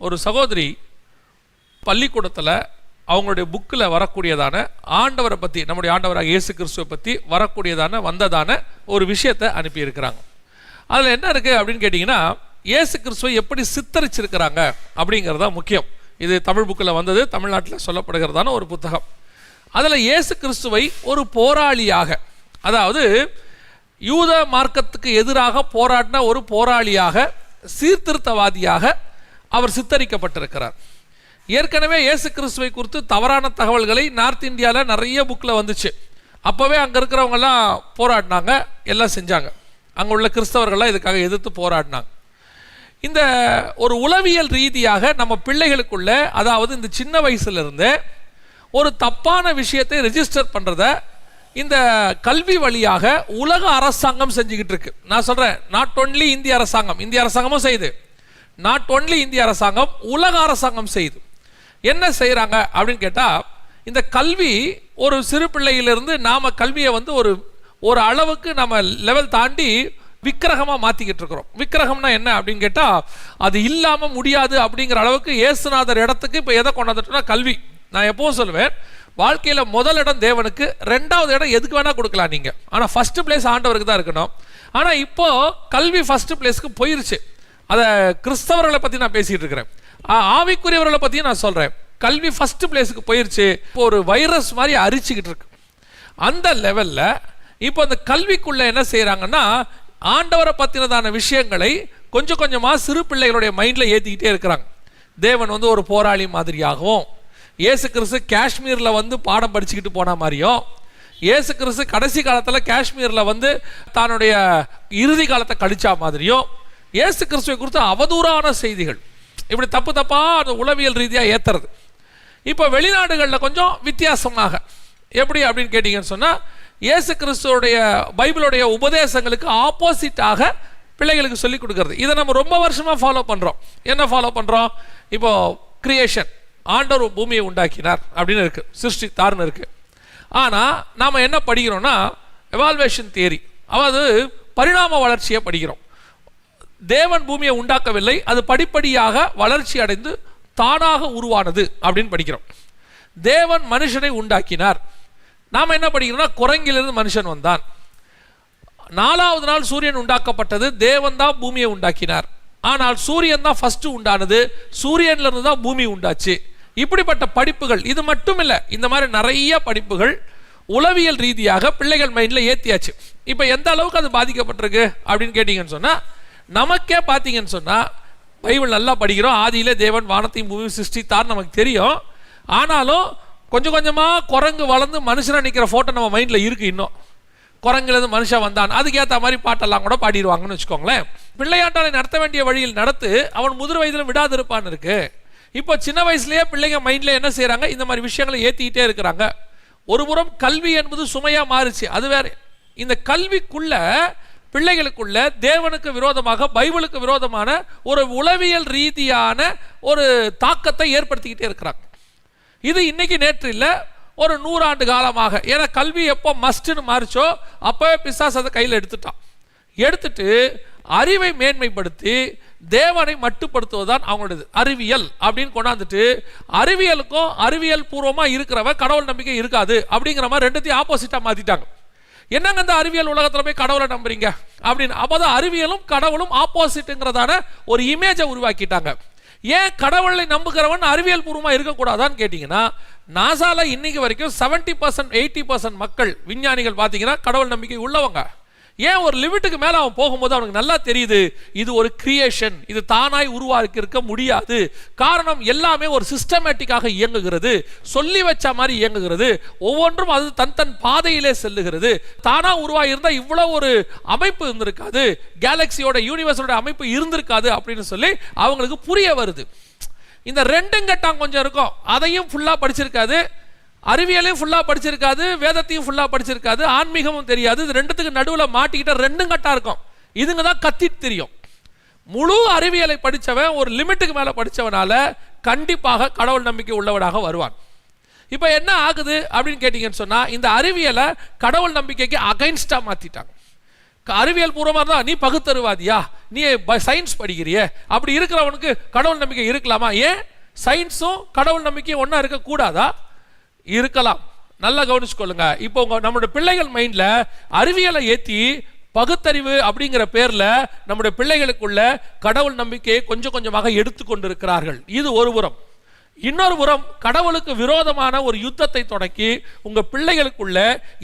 ஒரு சகோதரி பள்ளிக்கூடத்தில் அவங்களுடைய புக்கில் வரக்கூடியதான ஆண்டவரை பற்றி நம்முடைய ஆண்டவராக இயேசு கிறிஸ்துவை பற்றி வரக்கூடியதான வந்ததான ஒரு விஷயத்தை அனுப்பியிருக்கிறாங்க. அதில் என்ன இருக்குது அப்படின்னு கேட்டிங்கன்னா இயேசு கிறிஸ்துவை எப்படி சித்தரிச்சிருக்கிறாங்க அப்படிங்கிறது தான் முக்கியம். இது தமிழ் புக்கில் வந்தது தமிழ்நாட்டில் சொல்லப்படுகிறதான ஒரு புத்தகம். அதில் இயேசு கிறிஸ்துவை ஒரு போராளியாக அதாவது யூத மார்க்கத்துக்கு எதிராக போராடின ஒரு போராளியாக சீர்திருத்தவாதியாக அவர் சித்தரிக்கப்பட்டிருக்கிறார். ஏற்கனவே இயேசு கிறிஸ்துவை குறித்து தவறான தகவல்களை நார்த் இந்தியாவில் நிறைய புக்கில் வந்துச்சு. அப்போவே அங்கே இருக்கிறவங்கெல்லாம் போராடினாங்க எல்லாம் செஞ்சாங்க. அங்கே உள்ள கிறிஸ்தவர்கள்லாம் இதுக்காக எதிர்த்து போராடினாங்க. இந்த ஒரு உளவியல் ரீதியாக நம்ம பிள்ளைகளுக்குள்ள அதாவது இந்த சின்ன வயசுலேருந்தே ஒரு தப்பான விஷயத்தை ரெஜிஸ்டர் பண்ணுறத இந்த கல்வி வழியாக உலக அரசாங்கம் செஞ்சுக்கிட்டு இருக்கு நான் சொல்கிறேன் நாட் ஒன்லி இந்திய அரசாங்கம் இந்திய அரசாங்கமும் செய்யுது. நாட் ஒன்லி இந்திய அரசாங்கம் உலக அரசாங்கம் செய்து. என்ன செய்கிறாங்க அப்படின்னு கேட்டால் இந்த கல்வி ஒரு சிறு பிள்ளையிலிருந்து நாம் கல்வியை வந்து ஒரு ஒரு அளவுக்கு நம்ம லெவல் தாண்டி விக்கிரகமாக மாற்றிக்கிட்டு இருக்கிறோம். விக்கிரகம்னா என்ன அப்படின்னு கேட்டால் அது இல்லாமல் முடியாது அப்படிங்கிற அளவுக்கு இயேசுநாதர் இடத்துக்கு இப்போ எதை கொண்டாந்துட்டோம்னா கல்வி. நான் எப்பவும் சொல்லுவேன் வாழ்க்கையில் முதல் இடம் தேவனுக்கு ரெண்டாவது இடம் எதுக்கு வேணால் கொடுக்கலாம் நீங்கள் ஆனால் ஃபஸ்ட்டு பிளேஸ் ஆண்டவருக்கு தான் இருக்கணும். ஆனால் இப்போது கல்வி ஃபஸ்ட்டு பிளேஸ்க்கு போயிருச்சு. அதை கிறிஸ்தவர்களை பற்றி நான் பேசிகிட்டு இருக்கிறேன். ஆவிக்குரியவர்களை பற்றியும் நான் சொல்கிறேன் கல்வி ஃபர்ஸ்ட் பிளேஸுக்கு போயிடுச்சு இப்போ ஒரு வைரஸ் மாதிரி அரிச்சுக்கிட்டு இருக்கு. அந்த லெவலில் இப்போ அந்த கல்விக்குள்ள என்ன செய்கிறாங்கன்னா ஆண்டவரை பற்றினதான விஷயங்களை கொஞ்சம் கொஞ்சமாக சிறு பிள்ளைகளுடைய மைண்டில் ஏற்றிக்கிட்டே இருக்கிறாங்க. தேவன் வந்து ஒரு போராளி மாதிரியாகவும் இயேசு கிறிஸ்து காஷ்மீரில் வந்து பாடம் படிச்சுக்கிட்டு போன மாதிரியும் இயேசு கிறிஸ்து கடைசி காலத்தில் காஷ்மீரில் வந்து தன்னுடைய இறுதி காலத்தை கழிச்சா மாதிரியும் இயேசு கிறிஸ்துவை குறித்து அவதூறான செய்திகள். இப்படி தப்பு தப்பாக அந்த உளவியல் ரீதியாக ஏற்றுறது இப்போ வெளிநாடுகளில் கொஞ்சம் வித்தியாசமாக. எப்படி அப்படின்னு கேட்டிங்கன்னு சொன்னால் இயேசு கிறிஸ்துவோடைய பைபிளுடைய உபதேசங்களுக்கு ஆப்போசிட்டாக பிள்ளைகளுக்கு சொல்லிக் கொடுக்கறது. இதை நம்ம ரொம்ப வருஷமாக ஃபாலோ பண்ணுறோம் என்ன ஃபாலோ பண்ணுறோம் இப்போ கிரியேஷன் ஆண்டவர் பூமியை உண்டாக்கினார் அப்படின்னு இருக்கு. சிருஷ்டித்தார்னு இருக்குது ஆனால் நாம் என்ன படிக்கிறோம்னா எவால்வேஷன் தியரி அதாவது பரிணாம வளர்ச்சியை படிக்கிறோம். தேவன் பூமியை உண்டாக்கவில்லை. அது படிப்படியாக வளர்ச்சி அடைந்து தானாக உருவானது அப்படின்னு படிக்கிறோம். தேவன் மனுஷனை உண்டாக்கினார். நாம் என்ன படிக்கிறோம்னா குரங்கிலிருந்து மனுஷன் வந்தான். நாலாவது நாள் சூரியன் உண்டாக்கப்பட்டது தேவன் தான் பூமியை உண்டாக்கினார். ஆனால் சூரியன் தான் ஃபஸ்ட்டு உண்டானது சூரியன்லேருந்து தான் பூமி உண்டாச்சு. இப்படிப்பட்ட படிப்புகள் இது மட்டும் இல்லை இந்த மாதிரி நிறைய படிப்புகள் உளவியல் ரீதியாக பிள்ளைகள் மைண்டில் ஏற்றியாச்சு இப்போ எந்த அளவுக்கு அது பாதிக்கப்பட்டிருக்கு அப்படின்னு கேட்டிங்கன்னு சொன்னால் நமக்கே பார்த்தீங்கன்னு சொன்னால் பைபிள் நல்லா படிக்கிறோம். ஆதியிலே தேவன் வானத்தையும் பூமியும் சிருஷ்டித்தார் நமக்கு தெரியும். ஆனாலும் கொஞ்சம் கொஞ்சமாக குரங்கு வளர்ந்து மனுஷனாக நிற்கிற ஃபோட்டோ நம்ம மைண்டில் இருக்குது இன்னும். குரங்குலேருந்து மனுஷன் வந்தான். அதுக்கேற்ற மாதிரி பாட்டெல்லாம் கூட பாடிடுவாங்கன்னு வச்சுக்கோங்களேன். பிள்ளையாட்டானை நடத்த வேண்டிய வழியில் நடத்து அவன் முதிர் வயதில் விடாதிருப்பான் இருக்கு. இப்போ சின்ன வயசுலேயே பிள்ளைங்க மைண்டில் என்ன செய்கிறாங்க இந்த மாதிரி விஷயங்களை ஏற்றிக்கிட்டே இருக்கிறாங்க. ஒரு புறம் கல்வி என்பது சுமையாக மாறுச்சு. அது வேற. இந்த கல்விக்குள்ளே பிள்ளைகளுக்குள்ள தேவனுக்கு விரோதமாக பைபிளுக்கு விரோதமான ஒரு உளவியல் ரீதியான ஒரு தாக்கத்தை ஏற்படுத்திக்கிட்டே இருக்கிறாங்க. இது இன்னைக்கு நேற்று இல்லை ஒரு நூறாண்டு காலமாக. ஏன்னா கல்வி எப்போ மஸ்ட்னு மாறிச்சோ அப்போவே பிசாஸ் அதை கையில் எடுத்துட்டான். எடுத்துட்டு அறிவை மேன்மைப்படுத்தி தேவனை மட்டுப்படுத்துவதுதான் அவங்களுடையது. அறிவியல் அப்படின்னு கொண்டாந்துட்டு அறிவியலுக்கும் அறிவியல் பூர்வமாக இருக்கிறவ கடவுள் நம்பிக்கை இருக்காது அப்படிங்கிற மாதிரி ரெண்டுத்தையும் ஆப்போசிட்டாக மாற்றிட்டாங்க என்னங்க இந்த அறிவியல் உலகத்தில் போய் கடவுளை நம்புறீங்க? அப்படின்னு. அப்பதான் அறிவியலும் கடவுளும் ஆப்போசிட்டுங்கிறதான ஒரு இமேஜை உருவாக்கிட்டாங்க. ஏன் கடவுளை நம்புகிறவன் அறிவியல் பூர்வமாக இருக்கக்கூடாதான்னு கேட்டிங்கன்னா நாசாவில் இன்னைக்கு வரைக்கும் 70% பர்சன்ட் எயிட்டி பர்சன்ட் மக்கள் விஞ்ஞானிகள் பார்த்தீங்கன்னா கடவுள் நம்பிக்கை உள்ளவங்க. ஏன் ஒரு லிமிட்டுக்கு மேலே அவன் போகும்போது அவனுக்கு நல்லா தெரியுது? இது ஒரு கிரியேஷன் இது தானாய் உருவாக்கியிருக்க முடியாது. காரணம் எல்லாமே ஒரு சிஸ்டமேட்டிக்காக இயங்குகிறது. சொல்லி வச்ச மாதிரி இயங்குகிறது. ஒவ்வொன்றும் அது தன் தன் பாதையிலே செல்லுகிறது. தானா உருவாகியிருந்தால் இவ்வளோ ஒரு அமைப்பு இருந்திருக்காது. கேலக்சியோட யூனிவர்ஸோட அமைப்பு இருந்திருக்காது அப்படின்னு சொல்லி அவங்களுக்கு புரிய வருது. இந்த ரெண்டும் கட்டம் கொஞ்சம் இருக்கும். அதையும் ஃபுல்லாக படிச்சிருக்காது. அறிவியலையும் ஃபுல்லாக படிச்சிருக்காது வேதத்தையும் ஃபுல்லாக படிச்சிருக்காது ஆன்மீகமும் தெரியாது. இது ரெண்டுத்துக்கு நடுவில் மாட்டிக்கிட்ட ரெண்டும் கட்டாக இருக்கும். இதுங்க தான் கத்திட்டு தெரியும். முழு அறிவியலை படித்தவன் ஒரு லிமிட்டுக்கு மேலே படித்தவனால கண்டிப்பாக கடவுள் நம்பிக்கை உள்ளவனாக வருவான். இப்போ என்ன ஆகுது அப்படின்னு கேட்டிங்கன்னு சொன்னால் இந்த அறிவியலை கடவுள் நம்பிக்கைக்கு அகைன்ஸ்டாக மாற்றிட்டாங்க அறிவியல் பூர்வமாக தான் நீ பகுத்தறிவாதியா? நீ சயின்ஸ் படிக்கிறியே? அப்படி இருக்கிறவனுக்கு கடவுள் நம்பிக்கை இருக்கலாமா? ஏன்? சயின்ஸும் கடவுள் நம்பிக்கையும் ஒன்றா இருக்கக்கூடாதா? இருக்கலாம். நல்லா கவனிச்சுக்கொள்ளுங்க. இப்போ உங்க நம்மளுடைய பிள்ளைகள் மைண்ட்ல அறிவியலை ஏற்றி பகுத்தறிவு அப்படிங்கிற பேர்ல நம்முடைய பிள்ளைகளுக்குள்ள கடவுள் நம்பிக்கையை கொஞ்சம் கொஞ்சமாக எடுத்துக்கொண்டிருக்கிறார்கள் இது ஒரு புறம். இன்னொரு புறம் கடவுளுக்கு விரோதமான ஒரு யுத்தத்தை தொடக்கி உங்க பிள்ளைகளுக்குள்ள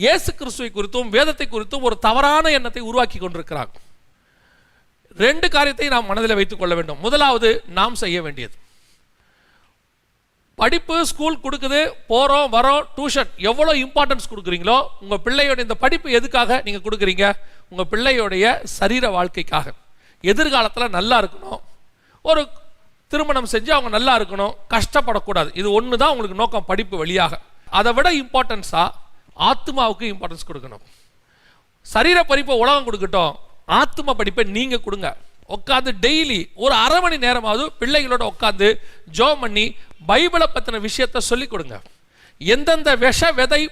இயேசு கிறிஸ்துவை குறித்தும் வேதத்தை குறித்தும் ஒரு தவறான எண்ணத்தை உருவாக்கி கொண்டிருக்கிறாங்க ரெண்டு காரியத்தை நாம் மனதில் வைத்துக் கொள்ள வேண்டும். முதலாவது நாம் செய்ய வேண்டியது. படிப்பு ஸ்கூல் கொடுக்குது போகிறோம் வரோம் டியூஷன் எவ்வளோ இம்பார்ட்டன்ஸ் கொடுக்குறீங்களோ உங்கள் பிள்ளையோட இந்த படிப்பு எதுக்காக நீங்கள் கொடுக்குறீங்க? உங்கள் பிள்ளையோடைய சரீர வாழ்க்கைக்காக. எதிர்காலத்தில் நல்லா இருக்கணும். ஒரு திருமணம் செஞ்சு அவங்க நல்லா இருக்கணும். கஷ்டப்படக்கூடாது. இது ஒன்று தான் உங்களுக்கு நோக்கம் படிப்பு வழியாக. அதை விட இம்பார்ட்டன்ஸாக ஆத்மாவுக்கு இம்பார்ட்டன்ஸ் கொடுக்கணும். சரீர படிப்பை உலகம் கொடுக்கட்டும். ஆத்ம படிப்பை நீங்கள் கொடுங்க. உட்காந்து டெய்லி ஒரு அரை மணி நேரமாவது பிள்ளைகளோட உட்காந்து ஜோம் பண்ணி பைபிளை பற்றின விஷயத்த சொல்லிக் கொடுங்க. எந்தெந்த விஷ விதை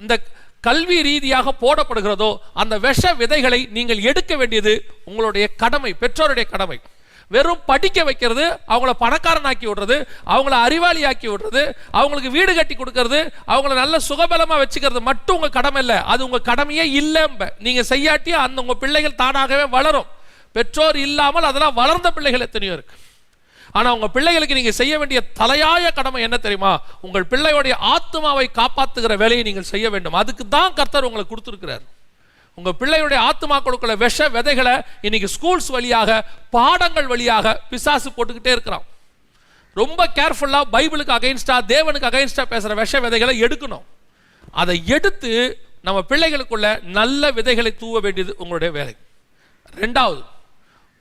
இந்த கல்வி ரீதியாக போடப்படுகிறதோ அந்த விஷ விதைகளை நீங்கள் எடுக்க வேண்டியது உங்களுடைய கடமை பெற்றோருடைய கடமை. வெறும் படிக்க வைக்கிறது அவங்கள பணக்காரனாக்கி விடுறது அவங்கள அறிவாளி ஆக்கி விடுறது அவங்களுக்கு வீடு கட்டி கொடுக்கறது அவங்கள நல்ல சுகபலமாக வச்சுக்கிறது மட்டும் உங்கள் கடமை இல்லை. அது உங்கள் கடமையே இல்லைம்ப. நீங்கள் செய்யாட்டி அந்த உங்கள் பிள்ளைகள் தானாகவே வளரும். பெற்றோர் இல்லாமல் அதெல்லாம் வளர்ந்த பிள்ளைகள் எத்தனையோ இருக்கு. ஆனால் உங்கள் பிள்ளைகளுக்கு நீங்கள் செய்ய வேண்டிய தலையாய கடமை என்ன தெரியுமா? உங்கள் பிள்ளையுடைய ஆத்மாவை காப்பாத்துகிற வேலையை நீங்கள் செய்ய வேண்டும். அதுக்கு தான் கர்த்தர் உங்களை கொடுத்துருக்கிறார். உங்கள் பிள்ளையுடைய ஆத்மாக்களுக்குள்ள விஷ விதைகளை இன்னைக்கு ஸ்கூல்ஸ் வழியாக பாடங்கள் வழியாக பிசாசு போட்டுக்கிட்டே இருக்கிறான். ரொம்ப கேர்ஃபுல்லாக பைபிளுக்கு அகைன்ஸ்டா தேவனுக்கு அகைன்ஸ்டா பேசுகிற விஷ விதைகளை எடுக்கணும். அதை எடுத்து நம்ம பிள்ளைகளுக்குள்ள நல்ல விதைகளை தூவ வேண்டியது உங்களுடைய வேலை. ரெண்டாவது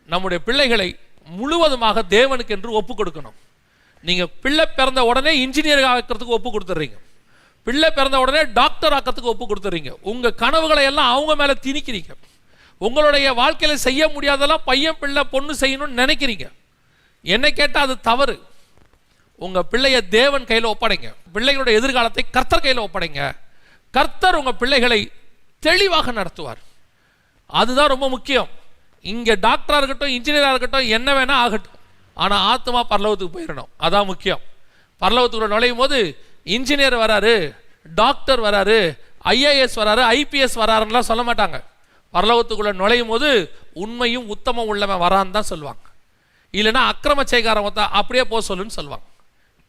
நம்முடைய பிள்ளைகளை முழுவதுமாக தேவனுக்கு என்று ஒப்பு கொடுக்கணும். நீங்கள் பிள்ளை பிறந்த உடனே இன்ஜினியர் ஆக்கிறதுக்கு ஒப்பு கொடுத்துட்றீங்க பிள்ளை பிறந்த உடனே டாக்டர் ஆக்கிறதுக்கு ஒப்பு கொடுத்துறீங்க. உங்கள் கனவுகளை எல்லாம் அவங்க மேலே திணிக்கிறீங்க. உங்களுடைய வாழ்க்கையில் செய்ய முடியாதெல்லாம் பையன் பிள்ளை பொண்ணு செய்யணும்னு நினைக்கிறீங்க. என்ன கேட்டால் அது தவறு. உங்கள் பிள்ளைய தேவன் கையில் ஒப்படைங்க. பிள்ளைகளுடைய எதிர்காலத்தை கர்த்தர் கையில் ஒப்படைங்க. கர்த்தர் உங்கள் பிள்ளைகளை தெளிவாக நடத்துவார். அதுதான் ரொம்ப முக்கியம். இங்கே டாக்டராக இருக்கட்டும் இன்ஜினியராக இருக்கட்டும் என்ன வேணா ஆகட்டும். ஆனால் ஆத்மா பரலோகத்துக்கு போயிடணும் அதான் முக்கியம். பரலோகத்துக்குள்ள நுழையும் போது இன்ஜினியர் வராரு டாக்டர் வராரு ஐஏஎஸ் வராரு ஐபிஎஸ் வராருன்னெலாம் சொல்ல மாட்டாங்க. பரலோகத்துக்குள்ள நுழையும் போது உண்மையும் உத்தமம் உள்ளவன் வரான்னு தான் சொல்லுவாங்க. இல்லைன்னா அக்கிரம செய்காரம் ஒருத்தா அப்படியே போக சொல்லுன்னு சொல்லுவாங்க.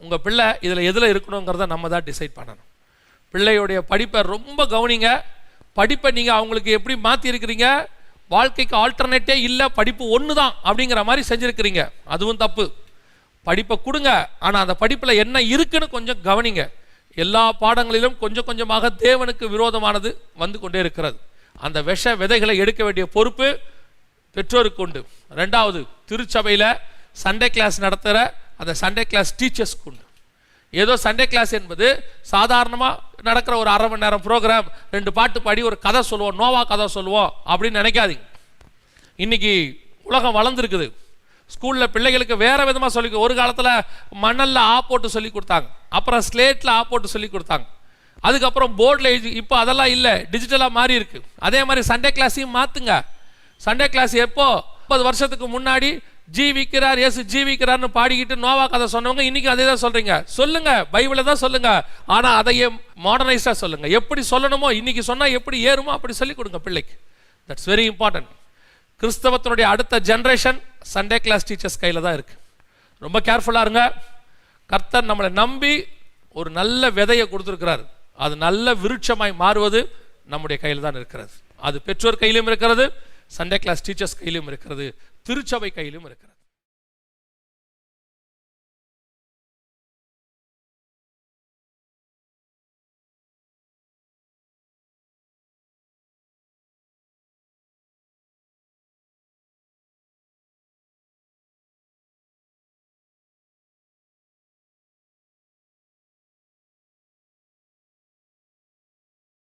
உங்கள் பிள்ளை இதில் எதில் இருக்கணுங்கிறத நம்ம தான் டிசைட் பண்ணணும். பிள்ளையுடைய படிப்பை ரொம்ப கவனிங்க. படிப்பை நீங்கள் அவங்களுக்கு எப்படி மாற்றிருக்கிறீங்க வாழ்க்கைக்கு ஆல்டர்னேட்டே இல்லை படிப்பு ஒன்று தான் அப்படிங்கிற மாதிரி செஞ்சுருக்கிறீங்க. அதுவும் தப்பு. படிப்பை கொடுங்க. ஆனால் அந்த படிப்பில் என்ன இருக்குன்னு கொஞ்சம் கவனிங்க. எல்லா பாடங்களிலும் கொஞ்சம் கொஞ்சமாக தேவனுக்கு விரோதமானது வந்து கொண்டே இருக்கிறது. அந்த விஷ விதைகளை எடுக்க வேண்டிய பொறுப்பு பெற்றோருக்கு உண்டு. ரெண்டாவது திருச்சபையில் சண்டே கிளாஸ் நடத்துகிற அந்த சண்டே கிளாஸ் டீச்சர்ஸ்க்கு உண்டு. ஏதோ சண்டே கிளாஸ் என்பது சாதாரணமாக நடக்கிற ஒரு அரை மணி நேரம் ப்ரோக்ராம் ரெண்டு பாட்டு பாடி ஒரு கதை சொல்லுவோம் நோவா கதை சொல்லுவோம் அப்படின்னு நினைக்காதீங்க. இன்னைக்கு உலகம் வளர்ந்துருக்குது. ஸ்கூலில் பிள்ளைகளுக்கு வேற விதமாக சொல்லி ஒரு காலத்தில் மணலில் ஆ போட்டு சொல்லி கொடுத்தாங்க. அப்புறம் ஸ்லேட்டில் ஆ போட்டு சொல்லி கொடுத்தாங்க. அதுக்கப்புறம் போர்டில் எழுதி இப்போ அதெல்லாம் இல்லை டிஜிட்டலாக மாறி இருக்கு. அதே மாதிரி சண்டே கிளாஸையும் மாற்றுங்க சண்டே கிளாஸ் எப்போ? முப்பது வருஷத்துக்கு முன்னாடி ஜீவிக்கிறார் இயேசு ஜீவிக்கிறார்னு பாடிக்கிட்டு நோவா கதை சொன்னவங்க இன்னைக்கு அதே தான் சொல்றீங்க. சொல்லுங்க பைபிளை தான் சொல்லுங்க. ஆனா அதையே மாடர்னைஸா சொல்லுங்க. எப்படி சொல்லணுமோ இன்னைக்கு சொன்னா எப்படி ஏறுமோ அப்படி சொல்லி கொடுங்க பிள்ளைக்கு. தட்ஸ் வெரி இம்பார்ட்டன்ட் கிறிஸ்தவத்தினுடைய அடுத்த ஜென்ரேஷன் சண்டே கிளாஸ் டீச்சர்ஸ் கையில் தான் இருக்கு. ரொம்ப கேர்ஃபுல்லாக இருங்க. கர்த்தர் நம்மளை நம்பி ஒரு நல்ல விதையை கொடுத்துருக்கிறார். அது நல்ல விருட்சமாய் மாறுவது நம்முடைய கையில் தான் இருக்கிறது. அது பெற்றோர் கையிலும் இருக்கிறது சண்டே கிளாஸ் டீச்சர்ஸ் கையிலும் இருக்கிறது திருச்சபை கையிலும் இருக்கிறது.